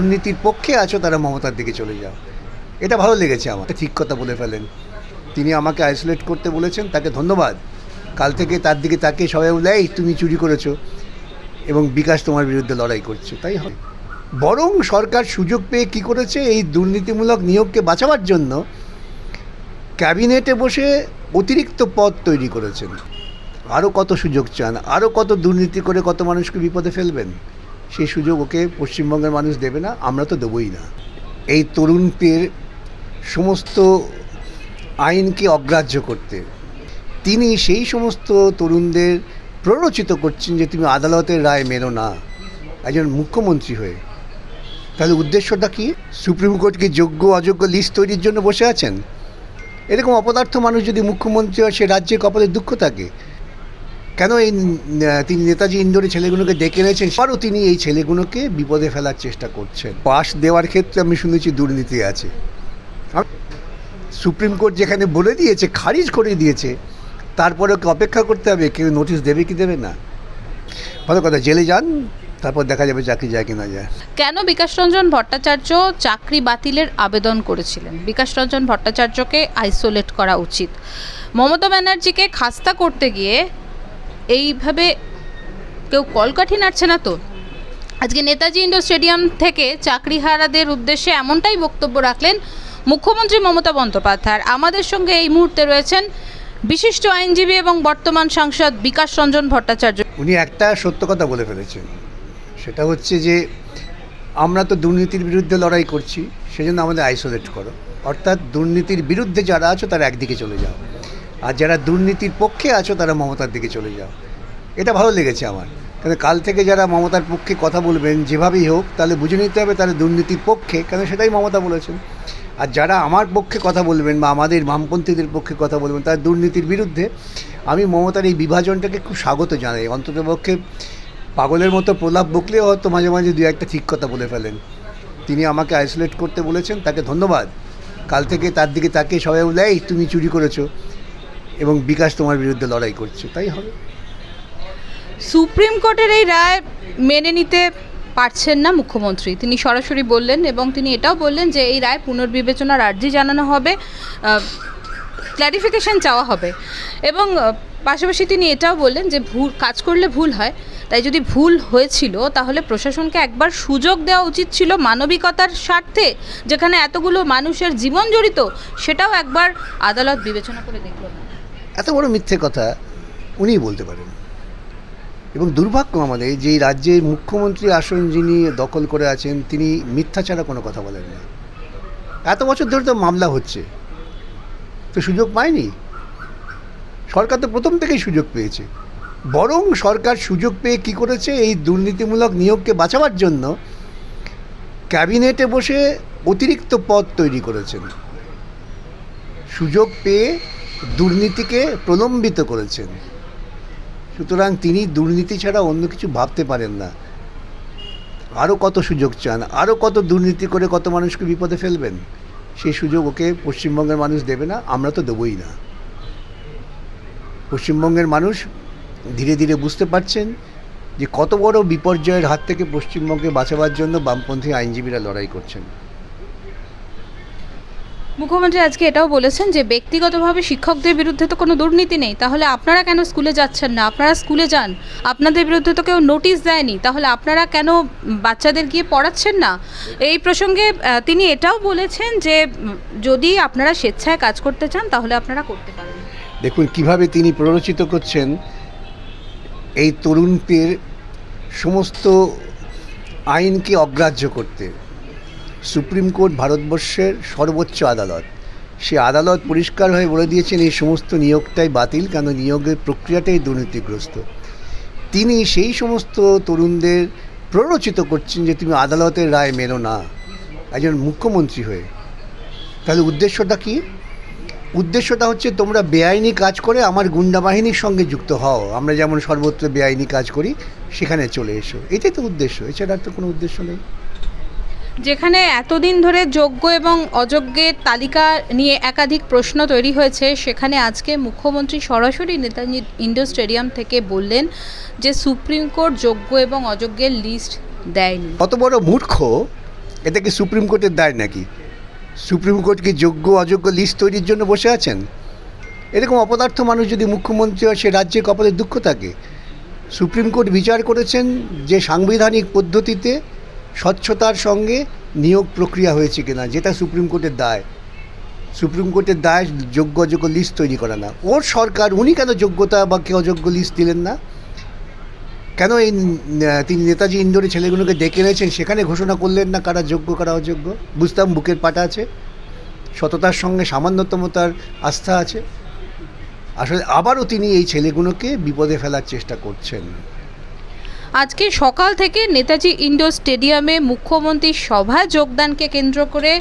দুর্নীতির পক্ষে আছো তারা মমতার দিকে চলে যাও। এটা ভালো লেগেছে আমার। ঠিক কথা বলে ফেলেন। তিনি আমাকে আইসোলেট করতে বলেছেন, তাকে ধন্যবাদ। কাল থেকে তার দিকে তাকে সবাই বলে, এই, তুমি চুরি করেছ এবং বিকাশ তোমার বিরুদ্ধে লড়াই করছে। তাই হয়। বরং সরকার সুযোগ পেয়ে কি করেছে? এই দুর্নীতিমূলক নিয়োগকে বাঁচাবার জন্য ক্যাবিনেটে বসে অতিরিক্ত পদ তৈরি করেছেন। আরও কত সুযোগ চান? আরও কত দুর্নীতি করে কত মানুষকে বিপদে ফেলবেন? সেই সুযোগ ওকে পশ্চিমবঙ্গের মানুষ দেবে না, আমরা তো দেবই না। এই তরুণদের সমস্ত আইনকে অগ্রাহ্য করতে, তিনি সেই সমস্ত তরুণদের প্ররোচিত করছেন যে তুমি আদালতের রায় মেনো না, একজন মুখ্যমন্ত্রী হয়ে। তাহলে উদ্দেশ্যটা কি? সুপ্রিম কোর্টকে যোগ্য, অযোগ্য লিস্ট তৈরির জন্য বসে আছেন? এরকম অপদার্থ মানুষ যদি মুখ্যমন্ত্রী হয়, সে রাজ্যে কপালে দুঃখ থাকে। কেন এই তিনি নেতাজি ইন্দোরে ছেলেগুলোকে ডেকে এনেছেন? আরও তিনি এই ছেলেগুলোকে বিপদে ফেলার চেষ্টা করছেন। পাশ দেওয়ার ক্ষেত্রে আমি শুনেছি দুর্নীতি আছে। সুপ্রিম কোর্ট যেখানে বলে দিয়েছে, খারিজ করে দিয়েছে, তারপরে ওকে অপেক্ষা করতে হবে, কেউ নোটিশ দেবে কি দেবে না। ভালো কথা, জেলে যান, তারপর দেখা যাবে চাকরি যায়, কি না যায়। কেন বিকাশ রঞ্জন ভট্টাচার্য চাকরি বাতিলের আবেদন করেছিলেন? বিকাশ রঞ্জন ভট্টাচার্যকে আইসোলেট করা উচিত। মমতা ব্যানার্জিকে খাস্তা করতে গিয়ে এইভাবে কেউ কলকাঠি নাড়ছে না তো? আজকে নেতাজি ইন্ডোর স্টেডিয়াম থেকে চাকরিহারাদের উদ্দেশ্যে এমনটাই বক্তব্য রাখলেন মুখ্যমন্ত্রী মমতা বন্দ্যোপাধ্যায়। আমাদের সঙ্গে এই মুহূর্তে রয়েছেন বিশিষ্ট আইনজীবী এবং বর্তমান সাংসদ বিকাশ রঞ্জন ভট্টাচার্য। উনি একটা সত্য কথা বলে ফেলেছেন। সেটা হচ্ছে যে, আমরা তো দুর্নীতির বিরুদ্ধে লড়াই করছি, সেজন্য আমাদের আইসোলেট করো। অর্থাৎ দুর্নীতির বিরুদ্ধে যারা আছো, তারা একদিকে চলে যাও। আর যারা দুর্নীতির পক্ষে আছো, তারা মমতার দিকে চলে যাও। এটা ভালো লেগেছে আমার। কেন কাল থেকে যারা মমতার পক্ষে কথা বলবেন, যেভাবেই হোক, তাহলে বুঝে নিতে হবে তারা দুর্নীতির পক্ষে, কেন সেটাই মমতা বলেছেন। আর যারা আমার পক্ষে কথা বলবেন বা আমাদের বামপন্থীদের পক্ষে কথা বলবেন, তারা দুর্নীতির বিরুদ্ধে, আমি মমতার এই বিভাজনটাকে খুব স্বাগত জানাই। অন্ততপক্ষে পাগলের মতো প্রলাপ বকলেও হয়তো মাঝে মাঝে দু একটা ঠিক কথা বলে ফেলেন। তিনি আমাকে আইসোলেট করতে বলেছেন, তাকে ধন্যবাদ। কাল থেকে তার দিকে তাকে সবাই বলে, এই, তুমি চুরি করেছ। এবং বিকাশ তোমার বিরুদ্ধে লড়াই করছে, তাই হবে। সুপ্রিম কোর্টের এই রায় মেনে নিতে পারছেন না মুখ্যমন্ত্রী। তিনি সরাসরি বললেন এবং তিনি এটাও বললেন যে এই রায় পুনর্বিবেচনার আর্জি জানানো হবে ক্ল্যারিফিকেশন চাওয়া হবে। এবং পাশাপাশি তিনি এটাও বললেন যে ভুল, কাজ করলে ভুল হয়। তাই যদি ভুল হয়েছিল, তাহলে প্রশাসনকে একবার সুযোগ দেওয়া উচিত ছিল মানবিকতার স্বার্থে, যেখানে এতগুলো মানুষের জীবন জড়িত, সেটাও একবার আদালত বিবেচনা করে দেখল। এত বড় মিথ্যে কথা উনিই বলতে পারেন। এবং দুর্ভাগ্য আমাদের, যে রাজ্যের মুখ্যমন্ত্রী আসন যিনি দখল করে আছেন, তিনি মিথ্যা ছাড়া কোনো কথা বলেন না। এত বছর ধরে তো মামলা হচ্ছে। তো সুযোগ পায়নি। সরকার তো প্রথম থেকেই সুযোগ পেয়েছে। বরং সরকার সুযোগ পেয়ে কি করেছে? এই দুর্নীতিমূলক নিয়োগকে বাঁচাবার জন্য ক্যাবিনেটে বসে অতিরিক্ত পদ তৈরি করেছেন। সুযোগ পেয়ে দুর্নীতিকে প্রলম্বিত করেছেন। সুতরাং তিনি দুর্নীতি ছাড়া অন্য কিছু ভাবতে পারেন না। আরও কত সুযোগ চান আরও কত দুর্নীতি করে কত মানুষকে বিপদে ফেলবেন, সেই সুযোগ ওকে পশ্চিমবঙ্গের মানুষ দেবে না, আমরা তো দেবই না। পশ্চিমবঙ্গের মানুষ ধীরে ধীরে বুঝতে পারছেন যে কত বড় বিপর্যয়ের হাত থেকে পশ্চিমবঙ্গে বাঁচাবার জন্য বামপন্থী আইনজীবীরা লড়াই করছেন। মুখ্যমন্ত্রী আজকে এটাও বলেছেন যে ব্যক্তিগতভাবে শিক্ষকদের বিরুদ্ধে তো কোনো দুর্নীতি নেই। তাহলে আপনারা কেন স্কুলে যাচ্ছেন না? আপনারা স্কুলে যান। আপনাদের বিরুদ্ধে তো কেউ নোটিশ দেয়নি। তাহলে আপনারা কেন বাচ্চাদের গিয়ে পড়াচ্ছেন না? এই প্রসঙ্গে তিনি এটাও বলেছেন যে যদি আপনারা স্বেচ্ছায় কাজ করতে চান, তাহলে আপনারা করতে পারেন। দেখুন, কীভাবে তিনি প্ররোচিত করছেন, এই তরুণদের সমস্ত আইনকে অগ্রাহ্য করতে। সুপ্রিম কোর্ট ভারতবর্ষের সর্বোচ্চ আদালত। সে আদালত পরিষ্কার হয়ে বলে দিয়েছেন, এই সমস্ত নিয়োগটাই বাতিল, কেন নিয়োগের প্রক্রিয়াটাই দুর্নীতিগ্রস্ত। তিনি সেই সমস্ত তরুণদের প্ররোচিত করছেন যে, তুমি আদালতের রায় মেনো না। একজন মুখ্যমন্ত্রী হয়ে। তাহলে উদ্দেশ্যটা কী? উদ্দেশ্যটা হচ্ছে, তোমরা বেআইনি কাজ করে আমার গুন্ডা বাহিনীর সঙ্গে যুক্ত হও। আমরা যেমন সর্বত্র বেআইনি কাজ করি, সেখানে চলে এসো। এটাই তো উদ্দেশ্য। এছাড়া আর তো কোনো উদ্দেশ্য নেই। যেখানে এতদিন ধরে যোগ্য এবং অযোগ্যের তালিকা নিয়ে একাধিক প্রশ্ন তৈরি হয়েছে, সেখানে আজকে মুখ্যমন্ত্রী সরাসরি নেতাজি ইন্ডোর স্টেডিয়াম থেকে বললেন যে সুপ্রিম কোর্ট যোগ্য এবং অযোগ্যের লিস্ট দেয়নি। কত বড় মূর্খ এটা কি সুপ্রিম কোর্টের দায় নাকি? সুপ্রিম কোর্ট কি যোগ্য, অযোগ্য লিস্ট তৈরির জন্য বসে আছেন? এরকম অপদার্থ মানুষ যদি মুখ্যমন্ত্রী হয়, সে রাজ্যে কপালে দুঃখ থাকে। সুপ্রিম কোর্ট বিচার করেছেন যে সাংবিধানিক পদ্ধতিতে স্বচ্ছতার সঙ্গে নিয়োগ প্রক্রিয়া হয়েছে কিনা, যেটা সুপ্রিম কোর্টের দায়। সুপ্রিম কোর্টের দায় যোগ্য অযোগ্য লিস্ট তৈরি করা না। ওর সরকার, উনি কেন যোগ্যতা বা কে অযোগ্য লিস্ট দিলেন না? কেন এই তিনি নেতাজি ইন্দোরে ছেলেগুলোকে ডেকে এনেছেন, সেখানে ঘোষণা করলেন না কারা যোগ্য, কারা অযোগ্য? বুঝতাম বুকের পাটা আছে। সততার সঙ্গে সামান্যতম তার আস্থা আছে। আসলে আবারও তিনি এই ছেলেগুলোকে বিপদে ফেলার চেষ্টা করছেন। আজকে সকাল থেকে নেতাজি ইন্ডোর স্টেডিয়ামে মুখ্যমন্ত্রীর সভায় যোগদানকে কেন্দ্র করে,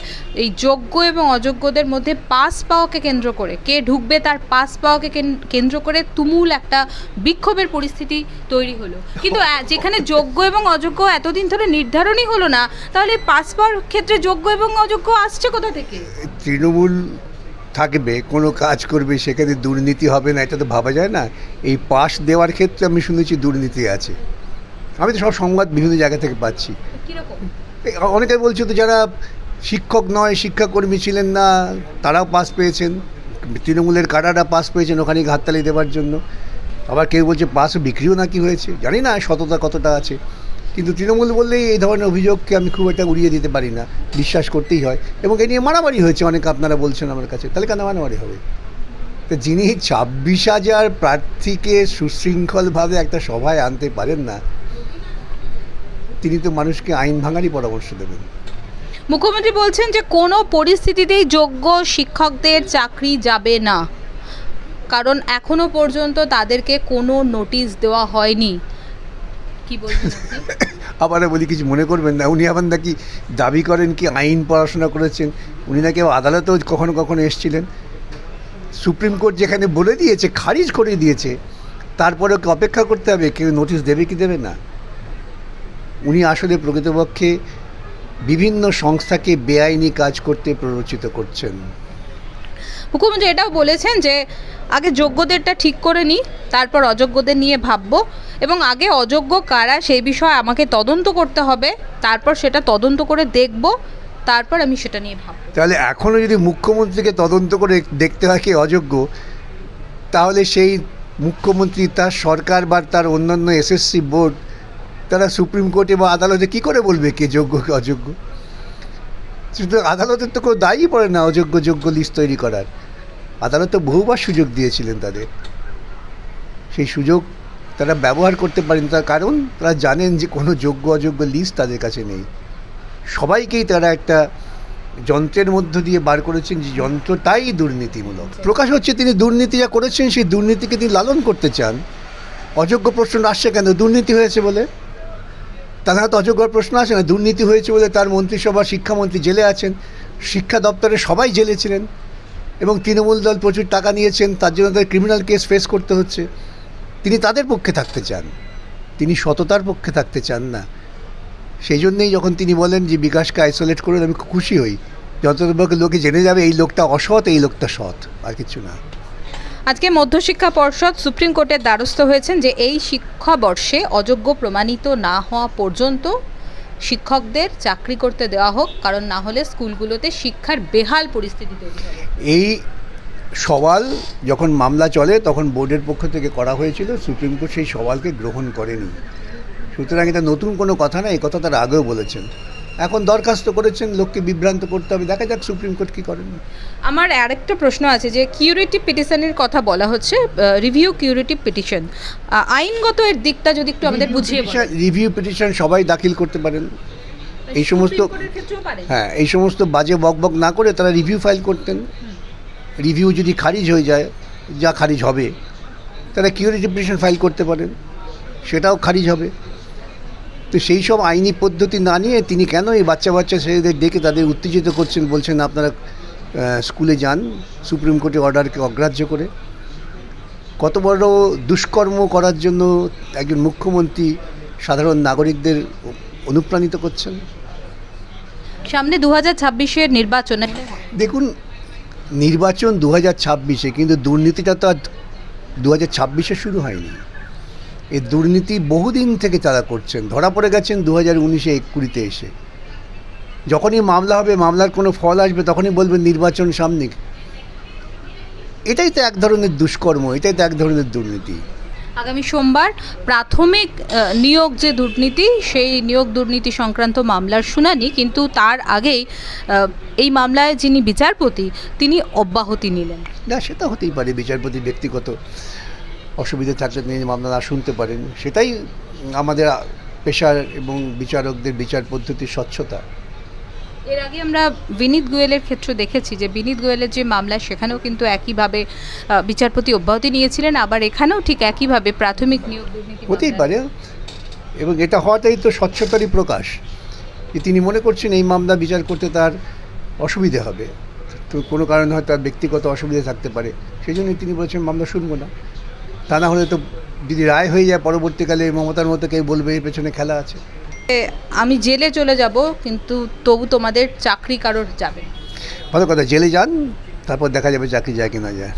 এই যোগ্য এবং অযোগ্যদের মধ্যে পাস পাওয়াকে কেন্দ্র করে, কে ঢুকবে তার পাস পাওয়াকে কেন্দ্র করে তুমুল একটা বিক্ষোভের পরিস্থিতি তৈরি হলো। কিন্তু যেখানে যোগ্য এবং অযোগ্য এতদিন ধরে নির্ধারণই হলো না, তাহলে পাস পাওয়ার ক্ষেত্রে যোগ্য এবং অযোগ্য আসছে কোথা থেকে? তৃণমূল থাকবে, কোনো কাজ করবে, সেখানে দুর্নীতি হবে না, এটা তো ভাবা যায় না। এই পাশ দেওয়ার ক্ষেত্রে আমি শুনেছি দুর্নীতি আছে। আমি তো সব সংবাদ বিভিন্ন জায়গা থেকে পাচ্ছি। অনেকে বলছে তো যারা শিক্ষক নয় শিক্ষাকর্মী ছিলেন না তারাও পাস পেয়েছেন। তৃণমূলের কারারা পাস পেয়েছেন ওখানে হাততালি দেওয়ার জন্য। আবার কেউ বলছে পাস বিক্রিও নাকি হয়েছে। জানি না সততা কতটা আছে। কিন্তু তৃণমূল বললেই এই ধরনের অভিযোগকে আমি খুব একটা উড়িয়ে দিতে পারি না। বিশ্বাস করতেই হয়। এবং এ নিয়ে মারামারি হয়েছে অনেক আপনারা বলছেন আমার কাছে। তাহলে কেন মারামারি হবে? তো যিনি ছাব্বিশ হাজার প্রার্থীকে সুশৃঙ্খলভাবে একটা সভায় আনতে পারেন না তিনি তো মানুষকে আইন ভাঙারই পরামর্শ দেবেন। মুখ্যমন্ত্রী বলছেন যে কোনো পরিস্থিতিতেই যোগ্য শিক্ষকদের চাকরি যাবে না। কারণ এখনও পর্যন্ত তাদেরকে কোনো নোটিশ দেওয়া হয়নি। কি বলছেন আবার বলি কিছু মনে করবেন না। উনি আবার নাকি দাবি করেন কি আইন পড়াশোনা করেছেন। উনি নাকি আদালতেও কখনো কখনো এসেছিলেন। সুপ্রিম কোর্ট যেখানে বলে দিয়েছে খারিজ করে দিয়েছে তারপরে অপেক্ষা করতে হবে? কেউ নোটিশ দেবে কি দেবে না? উনি আসলে প্রকৃতপক্ষে বিভিন্ন সংস্থাকে বেআইনি কাজ করতে প্ররোচিত করছেন। মুখ্যমন্ত্রী এটাও বলেছেন যে আগে যোগ্যদেরটা ঠিক করে নিই তারপর অযোগ্যদের নিয়ে ভাববো এবং আগে অযোগ্য কারা সেই বিষয়ে আমাকে তদন্ত করতে হবে তারপর সেটা তদন্ত করে দেখব তারপর আমি সেটা নিয়ে ভাববো। তাহলে এখনও যদি মুখ্যমন্ত্রীকে তদন্ত করে দেখতে হয় কি অযোগ্য তাহলে সেই মুখ্যমন্ত্রী তার সরকার বা তার অন্যান্য এসএসসি বোর্ড তারা সুপ্রিম কোর্টে বা আদালতে কি করে বলবে কে যোগ্য, কে অযোগ্য? শুধু আদালতের তো কোনো দায়ই পড়ে না অযোগ্য, যোগ্য লিস্ট তৈরি করার। আদালত তো বহুবার সুযোগ দিয়েছিলেন তাদের। সেই সুযোগ তারা ব্যবহার করতে পারেন। তার কারণ তারা জানেন যে কোনো যোগ্য, অযোগ্য লিস্ট তাদের কাছে নেই। সবাইকেই তারা একটা যন্ত্রের মধ্য দিয়ে বার করেছেন যে যন্ত্রটাই দুর্নীতিমূলক। প্রকাশ হচ্ছে তিনি দুর্নীতি যা করেছেন, সেই দুর্নীতিকে তিনি লালন করতে চান। অযোগ্য প্রশ্ন আসছে কেন? দুর্নীতি হয়েছে বলে। তার তো অযোগ্য প্রশ্ন আসে না দুর্নীতি হয়েছে বলে তার মন্ত্রিসভা, শিক্ষামন্ত্রী জেলে আছেন, শিক্ষা দপ্তরে সবাই জেলে ছিলেন, এবং তৃণমূল দল প্রচুর টাকা নিয়েছেন, তার জন্য তাদের ক্রিমিনাল কেস ফেস করতে হচ্ছে। তিনি তাদের পক্ষে থাকতে চান, তিনি সততার পক্ষে থাকতে চান না। সেই জন্যেই যখন তিনি বলেন যে বিকাশকে আইসোলেট করুন, আমি খুশি হই। যতটুকু লোকে জেনে যাবে, এই লোকটা অসৎ, এই লোকটা সৎ, আর কিছু না। আজকে মধ্যশিক্ষা পর্ষদ সুপ্রিম কোর্টের দ্বারস্থ হয়েছেন যে এই শিক্ষাবর্ষে অযোগ্য প্রমাণিত না হওয়া পর্যন্ত শিক্ষকদের চাকরি করতে দেওয়া হোক, কারণ না হলে স্কুলগুলোতে শিক্ষার বেহাল পরিস্থিতি তৈরি এই সওয়াল যখন মামলা চলে, তখন বোর্ডের পক্ষ থেকে করা হয়েছিল, সুপ্রিম কোর্ট সেই সওয়ালকে গ্রহণ করেনি। সুতরাং এটা নতুন কোনো কথা না, এই কথা তারা আগেও বলেছেন। এখন দরখাস্ত করেছেন লোককে বিভ্রান্ত করতে হবে। দেখা যাক সুপ্রিম কোর্ট কী করেন। আমার আরেকটা প্রশ্ন আছে যে কিউরেটিভ পিটিশনের কথা বলা হচ্ছে রিভিউ কিউরেটিভ পিটিশন আইনগত এর দিকটা যদি একটু আমাদের বুঝিয়ে বলেন। রিভিউ পিটিশন সবাই দাখিল করতে পারেন। এই সমস্ত? হ্যাঁ এই সমস্ত বাজে বকবক না করে তারা রিভিউ ফাইল করতেন। রিভিউ যদি খারিজ হয়ে যায় যা খারিজ হবে তারা কিউরিটি পিটিশন ফাইল করতে পারেন। সেটাও খারিজ হবে। তো সেই সব আইনি পদ্ধতি না নিয়ে তিনি কেন এই বাচ্চা বাচ্চা ছেলেদের ডেকে তাদের উত্তেজিত করছেন বলছেন আপনারা স্কুলে যান সুপ্রিম কোর্টের অর্ডারকে অগ্রাহ্য করে। কত বড় দুষ্কর্ম করার জন্য একজন মুখ্যমন্ত্রী সাধারণ নাগরিকদের অনুপ্রাণিত করছেন? সামনে দু হাজার ছাব্বিশের নির্বাচনে। দেখুন নির্বাচন দু হাজার ছাব্বিশে কিন্তু দুর্নীতিটা তো আর দু হাজার ছাব্বিশে শুরু হয়নি। এই দুর্নীতি বহুদিন থেকে তারা করছেন। ধরা পড়ে গেছেন দু হাজার উনিশে কুড়িতে এসে। যখনই মামলা হবে মামলার কোনো ফল আসবে তখনই বলবেন নির্বাচন সামনে। এটাই তো এক ধরনের দুষ্কর্ম এটাই তো এক ধরনের দুর্নীতি। আগামী সোমবার প্রাথমিক নিয়োগ যে দুর্নীতি সেই নিয়োগ দুর্নীতি সংক্রান্ত মামলার শুনানি কিন্তু তার আগেই এই মামলায় যিনি বিচারপতি তিনি অব্যাহতি নিলেন। না সেটা হতেই পারে বিচারপতি ব্যক্তিগত। অসুবিধা থাকলে তিনি মামলা না শুনতে পারেন। সেটাই আমাদের পেশার এবং বিচারকদের বিচার পদ্ধতির স্বচ্ছতা। এর আগে আমরা বিনীত গোয়েলের ক্ষেত্রে দেখেছি যে বিনীত গোয়েলের যে মামলা সেখানেও কিন্তু একইভাবে বিচারপতি অব্যাহতি নিয়েছিলেন। আবার এখানেও ঠিক একইভাবে প্রাথমিক নিয়োগ হতেই পারে। এবং এটা হওয়াটাই তো স্বচ্ছতারই প্রকাশ। যে তিনি মনে করছেন এই মামলা বিচার করতে তার অসুবিধে হবে। তো কোনো কারণে হয়তো তার ব্যক্তিগত অসুবিধা থাকতে পারে। সেই জন্যই তিনি বলছেন মামলা শুনব না। তা না হলে তো যদি রায় হয়ে যায় পরবর্তীকালে মমতার মতো কেউ বলবে এর পেছনে খেলা আছে। আমি জেলে চলে যাব কিন্তু তবু তোমাদের চাকরি কারোর যাবে ভালো কথা জেলে যান তারপর দেখা যাবে চাকরি যায় কি না যায়।